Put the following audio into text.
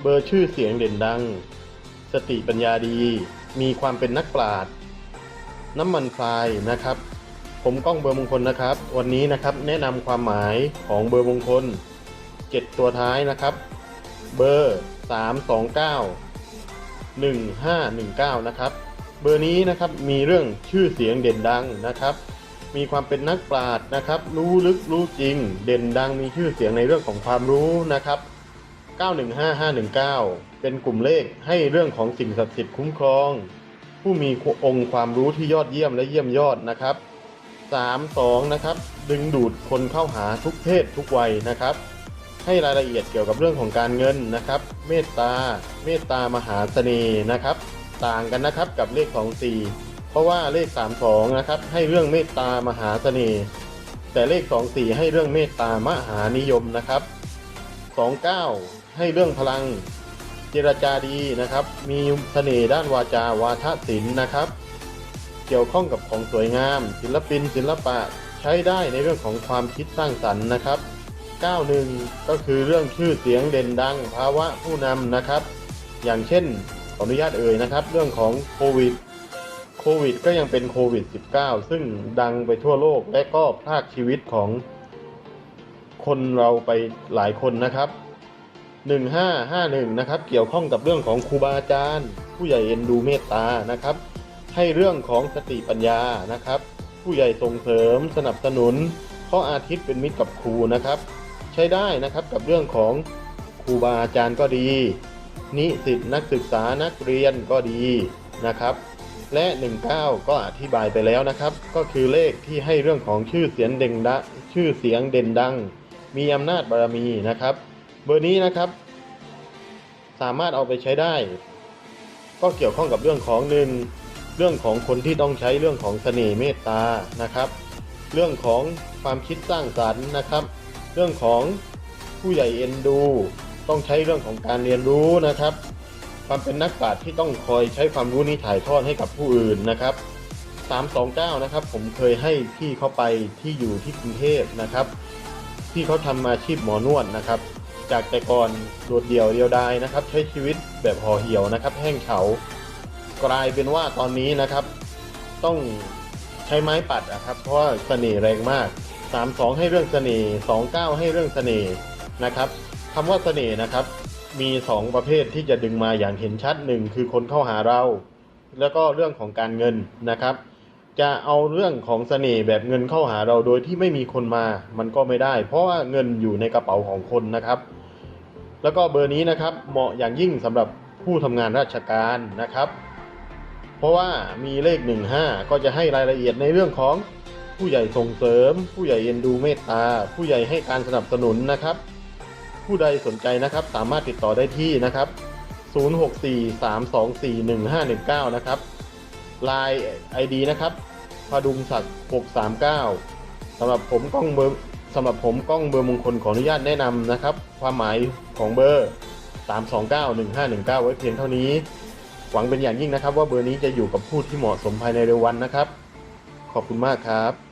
เบอร์ชื่อเสียงเด่นดัง สติปัญญาดี มีความเป็นนักปราชญ์น้ำมันพลายนะครับ ผมก้องเบอร์มงคลนะครับ วันนี้นะครับแนะนำความหมายของเบอร์มงคล 7 ตัวท้ายนะครับ เบอร์ 329 1519 นะครับ เบอร์นี้นะครับมีเรื่องชื่อเสียงเด่นดังนะครับ มีความเป็นนักปราชญ์นะครับ รู้ลึกรู้จริง เด่นดังมีชื่อเสียงในเรื่องของความรู้นะครับ 915519 เป็นกลุ่มเลขให้เรื่องของสิ่งศักดิ์สิทธิ์คุ้มครอง ผู้มีองค์ความรู้ที่ยอดเยี่ยมและเยี่ยมยอดนะครับ 32 นะครับ ดึงดูดคนเข้าหาทุกเพศทุกวัยนะครับ ให้รายละเอียดเกี่ยวกับเรื่องของการเงินนะครับ เมตตา เมตตามหาเสน่ห์นะครับ ต่างกันนะครับกับเลข 2 4 เพราะว่าเลข 32 นะครับ ให้เรื่องเมตตามหาเสน่ห์แต่เลข 2 4 ให้เรื่องเมตตามหานิยมนะครับ 29 ให้เรื่องพลังเจรจาดีนะครับ มีเสน่ห์ด้านวาจาวาทศิลป์นะครับ เกี่ยวข้องกับของสวยงาม ศิลปิน ศิลปะใช้ได้ในเรื่องของความคิดสร้างสรรค์นะครับ 91 ก็คือเรื่องชื่อเสียงเด่นดังภาวะผู้นำนะครับ อย่างเช่นขออนุญาตเอ่ยนะครับ เรื่องของโควิดโควิดก็ยังเป็นโควิด -19 ซึ่งดังไปทั่วโลกและก็พรากชีวิตของ คนเราไปหลายคนนะครับ 1551 นะครับ เกี่ยวข้องกับเรื่องของครูบาอาจารย์ ผู้ใหญ่เอ็นดูเมตตานะครับ ให้เรื่องของสติปัญญานะครับ ผู้ใหญ่ส่งเสริมสนับสนุนเพราะอาทิตย์เป็นมิตรกับครูนะครับ ใช้ได้นะครับกับเรื่องของครูบาอาจารย์ก็ดี นิสิตนักศึกษานักเรียนก็ดีนะครับ และ 19 ก็อธิบายไปแล้วนะครับ ก็คือเลขที่ให้เรื่องของชื่อเสียงเด่นดังชื่อเสียงเด่นดัง มีอำนาจบารมีนะครับ เบอร์นี้นะครับ สามารถเอาไปใช้ได้ ก็เกี่ยวข้องกับเรื่องของหนึ่งเรื่องของคนที่ต้องใช้เรื่องของเสน่ห์เมตตานะครับ เรื่องของความคิดสร้างสรรค์นะครับ เรื่องของผู้ใหญ่เอ็นดู ต้องใช้เรื่องของการเรียนรู้นะครับ ความเป็นนักปราชญ์ที่ต้องคอยใช้ความรู้นี้ถ่ายทอดให้กับผู้อื่นนะครับ329 นะครับ ผมเคยให้พี่เขาไปที่อยู่ที่กรุงเทพนะครับ ที่เขาทำอาชีพหมอนวดนะครับ จากแต่ก่อนโดดเดี่ยวเดียวดายนะครับ ใช้ชีวิตแบบห่อเหี่ยวนะครับ แห้งเฉากลายเป็นว่าตอนนี้นะครับ ต้องใช้ไม้ปัดอะครับ เพราะเสน่ห์แรงมาก 32 ให้เรื่องเสน่ห์29 ให้เรื่องเสน่ห์นะครับคำว่าเสน่ห์นะครับ มี 2 ประเภทที่จะดึงมาอย่างเห็นชัดหนึ่งคือคนเข้าหาเรา แล้วก็เรื่องของการเงินนะครับ จะเอาเรื่องของเสน่ห์แบบเงินเข้าหาเราโดยที่ไม่มีคนมา มันก็ไม่ได้ เพราะว่าเงินอยู่ในกระเป๋าของคนนะครับ แล้วก็เบอร์นี้นะครับเหมาะอย่างยิ่งสำหรับผู้ทำงานราชการนะครับ เพราะว่ามีเลข 15 ก็จะให้รายละเอียดในเรื่องของผู้ใหญ่ส่งเสริม ผู้ใหญ่เอ็นดูเมตตา ผู้ใหญ่ให้การสนับสนุนนะครับ ผู้ใดสนใจนะครับสามารถติดต่อได้ที่นะครับ 0643241519 นะครับ Line ID นะครับ พดุงศักดิ์639สำหรับผมกล้องเบอร์สำหรับผมกล้องเบอร์มงคลขออนุญาตแนะนำนะครับ ความหมายของเบอร์ 3291519 ไว้เพียงเท่านี้ หวังเป็นอย่างยิ่งนะครับ ว่าเบอร์นี้จะอยู่กับผู้ที่เหมาะสมภายในเร็ววันนะครับ ขอบคุณมากครับ